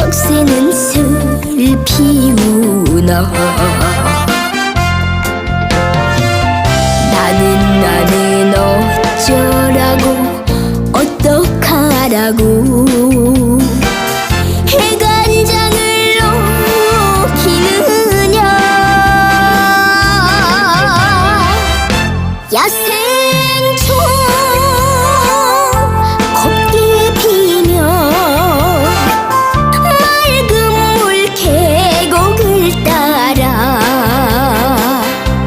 억새는 슬피 우나 나는 나는 어쩌라고 어떡하라고. 해간장을 녹이느냐. 야생초